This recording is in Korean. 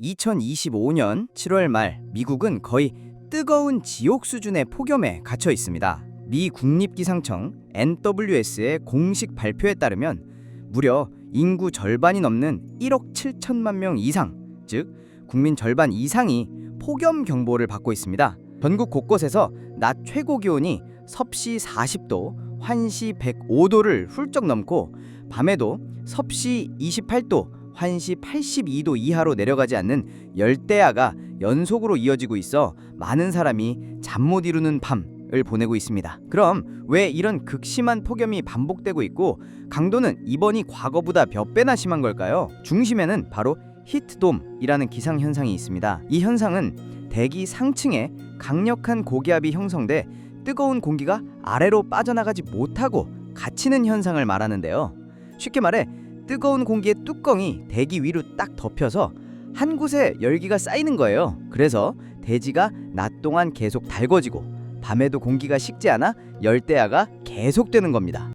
2025년 7월 말 미국은 거의 뜨거운 지옥 수준의 폭염에 갇혀 있습니다. 미 국립기상청 NWS의 공식 발표에 따르면 무려 인구 절반이 넘는 1억 7천만 명 이상, 즉 국민 절반 이상이 폭염 경보를 받고 있습니다. 전국 곳곳에서 낮 최고 기온이 섭씨 40도, 환시 105도를 훌쩍 넘고 밤에도 섭씨 28도, 환시 82도 이하로 내려가지 않는 열대야가 연속으로 이어지고 있어 많은 사람이 잠 못 이루는 밤을 보내고 있습니다. 그럼 왜 이런 극심한 폭염이 반복되고 있고 강도는 이번이 과거보다 몇 배나 심한 걸까요? 중심에는 바로 히트돔이라는 기상 현상이 있습니다. 이 현상은 대기 상층에 강력한 고기압이 형성돼 뜨거운 공기가 아래로 빠져나가지 못하고 갇히는 현상을 말하는데요. 쉽게 말해 뜨거운 공기의 뚜껑이 대기 위로 딱 덮여서 한 곳에 열기가 쌓이는 거예요. 그래서 대지가 낮 동안 계속 달궈지고 밤에도 공기가 식지 않아 열대야가 계속되는 겁니다.